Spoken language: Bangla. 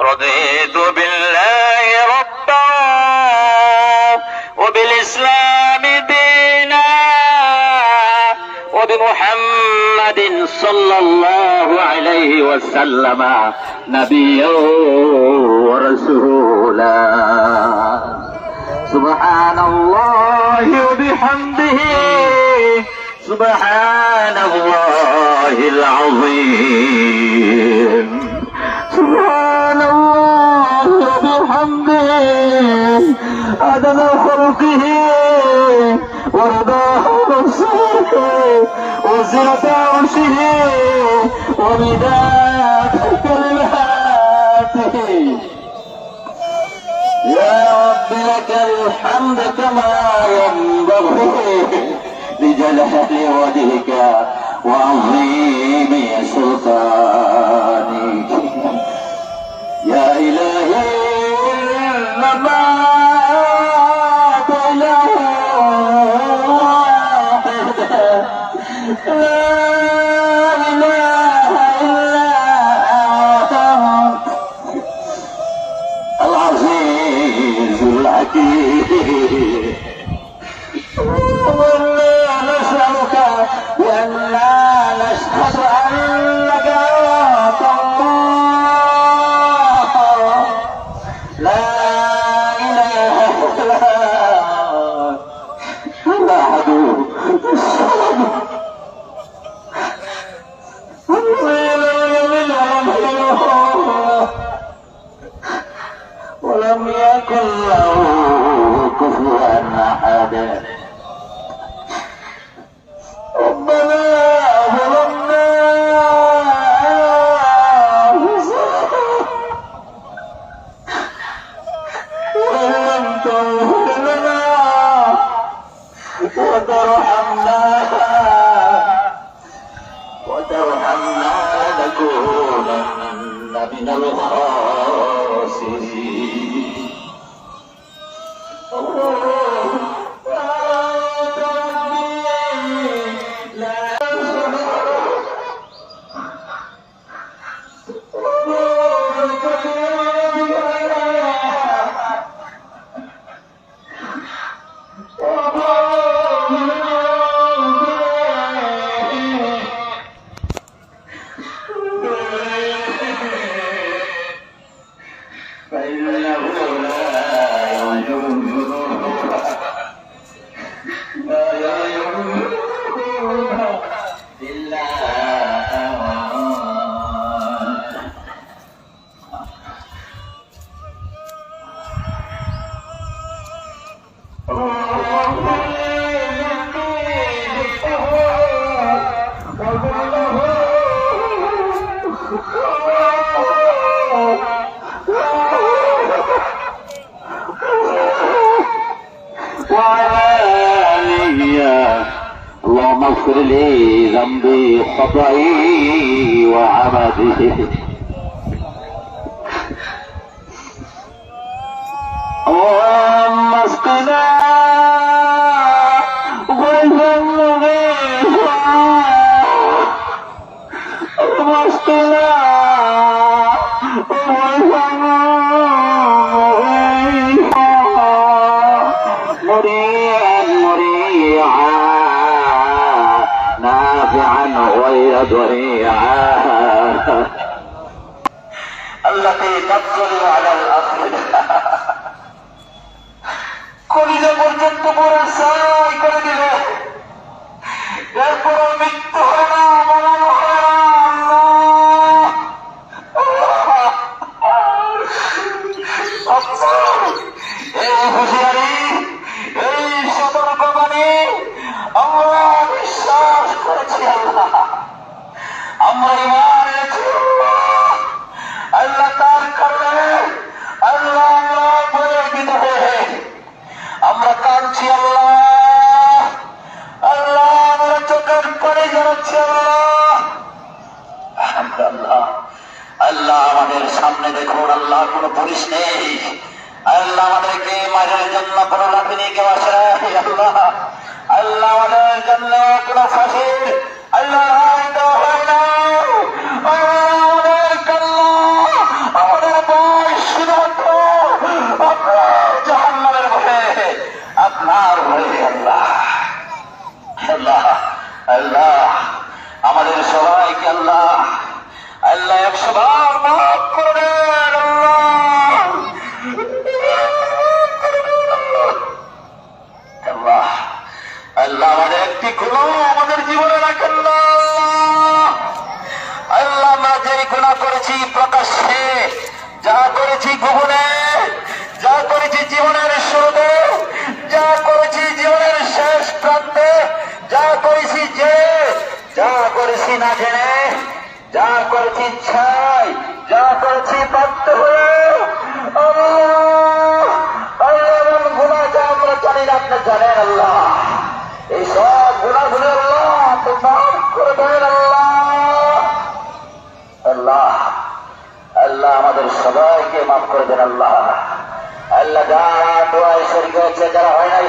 رضيت بالله ربا وبالإسلام دينا وبمحمد صلى الله عليه وسلم نبيا ورسولا. سبحان الله وبحمده. سبحان الله العظيم. سبحان عدد خلقه ورضاه نفسه وزنة عرشه ومداد كلماته. يا رب لك الحمد كما ينبغي لجلال وجهك وعظيم سلطانك love. ولم يكن له كفوا احد وعلى آلي اللهم اغفر لي ذنبي خطئي وعمدي اللهم اسقنا غير ضريعا التي تقتل على الأرض কলিজা পর্যন্ত পুরো সাই করে দিবে আল্লাহ। আল্লাহ আমাদের সামনে দেখুন, আল্লাহ কোন পুলিশ নেই। আল্লাহ আমাদেরকে মারের জন্য কোনো লাঠি নিয়ে কেউ আসে আল্লাহ। আল্লাহ আমাদের জন্য কোন ফাঁসির আল্লাহ, আমাদের সবাইকে আল্লাহ একটি গুণাও আমাদের জীবনে রাখেন না? আল্লাহ না যে গুণা করেছি প্রকাশ্যে, যা করেছি গোপনে, যা করেছি জীবনের শুরুতে, যা করেছি জীবনের শেষ প্রান্তে, যা করেছি যে, যা করেছি না জেনে, যা করেছি ছাই, যা করেছি প্রাপ্ত হয়ে, আল্লাহ আল্লাহ গুণা যা আমরা জানি না আপনি জানেন আল্লাহ। এই সব আল্লাহ আল্লাহ। আমাদের সবাইকে মাফ করে দেন আল্লাহ। আল্লাহ যা শরীর হয়েছে, যারা হয় নাই